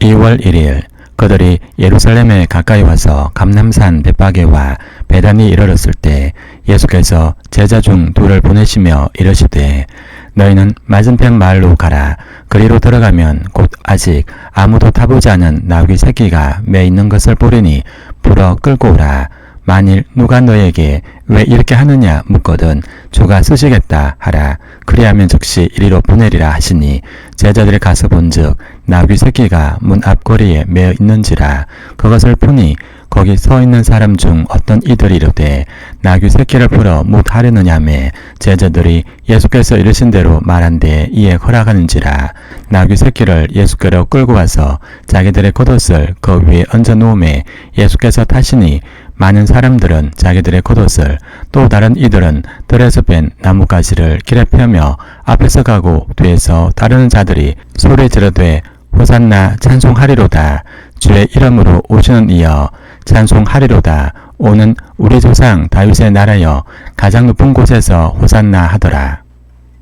2월 1일 그들이 예루살렘에 가까이 와서 감남산 베파게와 베단이 이르렀을 때 예수께서 제자 중 둘을 보내시며 이르시되 너희는 맞은편 마을로 가라. 그리로 들어가면 곧 아직 아무도 타보지 않은 나귀 새끼가 매 있는 것을 보리니 불어 끌고 오라 만일 누가 너에게 왜 이렇게 하느냐 묻거든 주가 쓰시겠다 하라. 그리하면 즉시 이리로 보내리라 하시니 제자들이 가서 본즉 나귀 새끼가 문 앞거리에 매어 있는지라. 그것을 보니 거기 서 있는 사람 중 어떤 이들이 이르되 나귀 새끼를 풀어 못 하려느냐 매. 제자들이 예수께서 이르신 대로 말한데 이에 허락하는지라. 나귀 새끼를 예수께로 끌고 가서 자기들의 겉옷을 그 위에 얹어 놓음에 예수께서 타시니 많은 사람들은 자기들의 겉옷을 또 다른 이들은 들에서 뺀 나뭇가지를 길에 펴며 앞에서 가고 뒤에서 따르는 자들이 소리 지르되 호산나 찬송하리로다. 주의 이름으로 오시는 이여 찬송하리로다. 오는 우리 조상 다윗의 나라여 가장 높은 곳에서 호산나 하더라